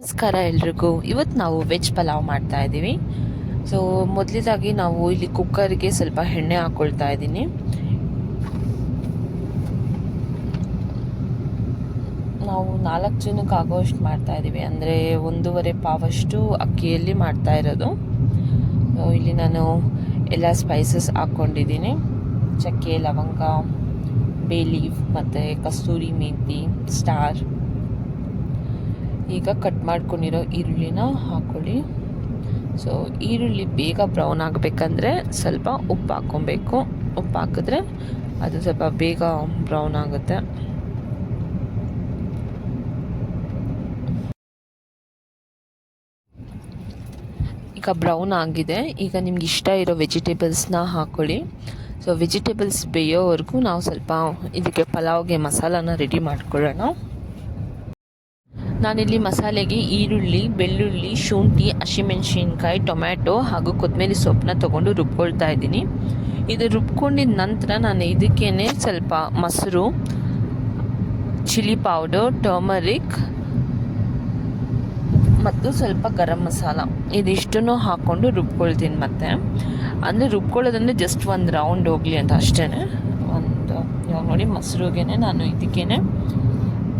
ನಮಸ್ಕಾರ ಎಲ್ರಿಗೂ. ಇವತ್ತು ನಾವು ವೆಜ್ ಪಲಾವ್ ಮಾಡ್ತಾ ಇದ್ದೀವಿ ಸೊ ಮೊದಲೇದಾಗಿ ನಾವು ಇಲ್ಲಿ ಕುಕ್ಕರ್ಗೆ ಸ್ವಲ್ಪ ಎಣ್ಣೆ ಹಾಕ್ಕೊಳ್ತಾ ಇದ್ದೀನಿ ನಾವು ನಾಲ್ಕು ಜನಕ್ಕೆ ಆಗೋಷ್ಟು ಮಾಡ್ತಾ ಇದ್ದೀವಿ ಅಂದರೆ ಒಂದೂವರೆ ಪಾವಷ್ಟು ಅಕ್ಕಿಯಲ್ಲಿ ಮಾಡ್ತಾ ಇರೋದು. ಇಲ್ಲಿ ನಾನು ಎಲ್ಲ ಸ್ಪೈಸಸ್ ಹಾಕ್ಕೊಂಡಿದ್ದೀನಿ ಚಕ್ಕೆ, ಲವಂಗ ಬೇ ಲೀಫ್ ಮತ್ತು ಕಸ್ತೂರಿ ಮೆಂತಿ ಸ್ಟಾರ್ ಈಗ ಕಟ್ ಮಾಡ್ಕೊಂಡಿರೋ ಈರುಳ್ಳಿನ ಹಾಕ್ಕೊಳ್ಳಿ ಸೊ ಈರುಳ್ಳಿ ಬೇಗ ಬ್ರೌನ್ ಆಗಬೇಕಂದ್ರೆ ಸ್ವಲ್ಪ ಉಪ್ಪು ಹಾಕ್ಕೊಬೇಕು. ಉಪ್ಪು ಹಾಕಿದ್ರೆ ಅದು ಸ್ವಲ್ಪ ಬೇಗ ಬ್ರೌನ್ ಆಗುತ್ತೆ. ಈಗ ಬ್ರೌನ್ ಆಗಿದೆ. ಈಗ ನಿಮ್ಗೆ ಇಷ್ಟ ಇರೋ ವೆಜಿಟೇಬಲ್ಸ್ನ ಹಾಕ್ಕೊಳ್ಳಿ ಸೊ ವೆಜಿಟೇಬಲ್ಸ್ ಬೇಯೋವರೆಗೂ ನಾವು ಸ್ವಲ್ಪ ಇದಕ್ಕೆ ಪಲಾವ್ಗೆ ಮಸಾಲಾನ ರೆಡಿ ಮಾಡ್ಕೊಳ್ಳೋಣ. ನಾನಿಲ್ಲಿ ಮಸಾಲೆಗೆ ಈರುಳ್ಳಿ, ಬೆಳ್ಳುಳ್ಳಿ, ಶುಂಠಿ, ಹಸಿಮೆಣಸಿನ್ಕಾಯಿ, ಟೊಮ್ಯಾಟೊ ಹಾಗೂ ಕೊತ್ತಂಬರಿ ಸೊಪ್ಪನ್ನ ತೊಗೊಂಡು ರುಬ್ಕೊಳ್ತಾ ಇದ್ದೀನಿ. ಇದು ರುಬ್ಕೊಂಡಿದ ನಂತರ ನಾನು ಇದಕ್ಕೇ ಸ್ವಲ್ಪ ಮೊಸರು, ಚಿಲ್ಲಿ ಪೌಡರ್, ಟರ್ಮರಿಕ್ ಮತ್ತು ಸ್ವಲ್ಪ ಗರಂ ಮಸಾಲ. ಇದಿಷ್ಟನ್ನು ಹಾಕ್ಕೊಂಡು ರುಬ್ಕೊಳ್ತೀನಿ ಮತ್ತೆ. ಅಂದರೆ ರುಬ್ಕೊಳ್ಳೋದಂದರೆ ಜಸ್ಟ್ ಒಂದು ರೌಂಡ್ ಹೋಗಲಿ ಅಂತ ಅಷ್ಟೇ ಒಂದು ಇವಾಗ ನೋಡಿ ಮೊಸರುಗೆ ನಾನು ಇದಕ್ಕೇನೆ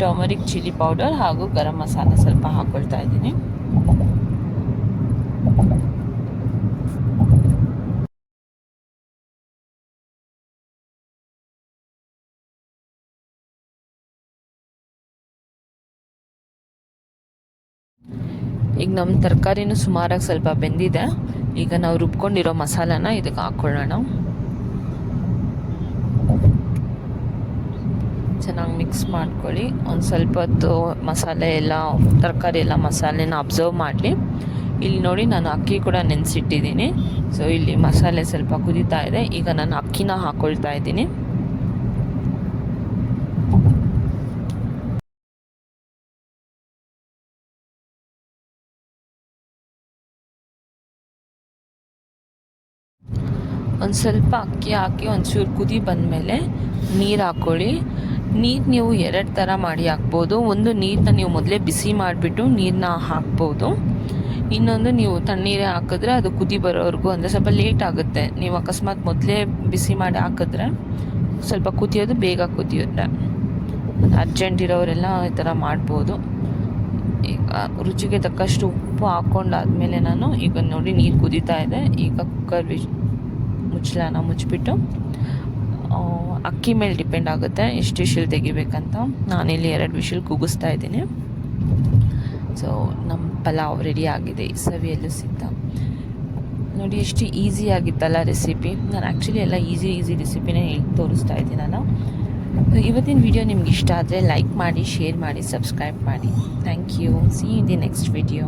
ಟರ್ಮರಿಕ್ ಚಿಲ್ಲಿ ಪೌಡರ್ ಹಾಗೂ ಗರಂ ಮಸಾಲ ಸ್ವಲ್ಪ ಹಾಕ್ಕೊಳ್ತಾ ಇದ್ದೀನಿ. ಈಗ ನಮ್ಮ ತರಕಾರಿನೂ ಸುಮಾರಾಗಿ ಸ್ವಲ್ಪ ಬೆಂದಿದೆ. ಈಗ ನಾವು ರುಬ್ಕೊಂಡಿರೋ ಮಸಾಲಾನ ಇದಕ್ಕೆ ಹಾಕ್ಕೊಳ್ಳೋಣ. ಚೆನ್ನಾಗಿ ಮಿಕ್ಸ್ ಮಾಡ್ಕೊಳ್ಳಿ. ಒಂದು ಸ್ವಲ್ಪ ಹೊತ್ತು ಮಸಾಲೆ ಎಲ್ಲ, ತರಕಾರಿ ಎಲ್ಲ ಮಸಾಲೆನ ಅಬ್ಸರ್ವ್ ಮಾಡಲಿ. ಇಲ್ಲಿ ನೋಡಿ ನಾನು ಅಕ್ಕಿ ಕೂಡ ನೆನೆಸಿಟ್ಟಿದ್ದೀನಿ. ಸೊ ಇಲ್ಲಿ ಮಸಾಲೆ ಸ್ವಲ್ಪ ಕುದೀತಾ ಇದೆ. ಈಗ ನಾನು ಅಕ್ಕಿನ ಹಾಕ್ಕೊಳ್ತಾ ಇದ್ದೀನಿ. ಒಂದು ಸ್ವಲ್ಪ ಅಕ್ಕಿ ಹಾಕಿ ಒಂಚೂರು ಕುದಿ ಬಂದಮೇಲೆ ನೀರು ಹಾಕ್ಕೊಳ್ಳಿ ನೀರು ನೀವು ಎರಡು ಥರ ಮಾಡಿ ಹಾಕ್ಬೋದು. ಒಂದು ನೀರನ್ನ ನೀವು ಮೊದಲೇ ಬಿಸಿ ಮಾಡಿಬಿಟ್ಟು ನೀರನ್ನ ಹಾಕ್ಬೋದು. ಇನ್ನೊಂದು ನೀವು ತಣ್ಣೀರೇ ಹಾಕಿದ್ರೆ ಅದು ಕುದಿ ಬರೋವರೆಗೂ ಅಂದರೆ ಸ್ವಲ್ಪ ಲೇಟ್ ಆಗುತ್ತೆ. ನೀವು ಅಕಸ್ಮಾತ್ ಮೊದಲೇ ಬಿಸಿ ಮಾಡಿ ಹಾಕಿದ್ರೆ ಸ್ವಲ್ಪ ಕುದಿಯೋದು, ಬೇಗ ಕುದಿಯುತ್ತೆ. ಅರ್ಜೆಂಟ್ ಇರೋರೆಲ್ಲ ಈ ಥರ ಮಾಡ್ಬೋದು. ಈಗ ರುಚಿಗೆ ತಕ್ಕಷ್ಟು ಉಪ್ಪು ಹಾಕ್ಕೊಂಡಾದ್ಮೇಲೆ ನಾನು ಈಗ ನೋಡಿ ನೀರು ಕುದೀತಾ ಇದೆ. ಈಗ ಕುಕ್ಕರ್ ಮುಚ್ಚಲಾನ ಮುಚ್ಚಿಬಿಟ್ಟು ಅಕ್ಕಿ ಮೇಲೆ ಡಿಪೆಂಡ್ ಆಗುತ್ತೆ ಎಷ್ಟು ವಿಷಲ್ ತೆಗಿಬೇಕಂತ. ನಾನಿಲ್ಲಿ ಎರಡು ವಿಷಲ್ ಕೂಗಿಸ್ತಾ ಇದ್ದೀನಿ. ಸೊ ನಮ್ಮ ಪಲಾವ್ ರೆಡಿ ಆಗಿದೆ. ಸವಿಯಲ್ಲೂ ಸಿದ್ಧ ನೋಡಿ, ಎಷ್ಟು ಈಸಿ ಆಗಿತ್ತಲ್ಲ ರೆಸಿಪಿ ನಾನು ಆ್ಯಕ್ಚುಲಿ ಎಲ್ಲ ಈಸಿ ಈಸಿ ರೆಸಿಪಿನೇ ಹೇಳಿ, ತೋರಿಸ್ತಾ ನಾನು. ಇವತ್ತಿನ ವಿಡಿಯೋ ನಿಮ್ಗೆ ಇಷ್ಟ ಆದರೆ ಲೈಕ್ ಮಾಡಿ ಶೇರ್ ಮಾಡಿ ಸಬ್ಸ್ಕ್ರೈಬ್ ಮಾಡಿ. Thank you see in the next video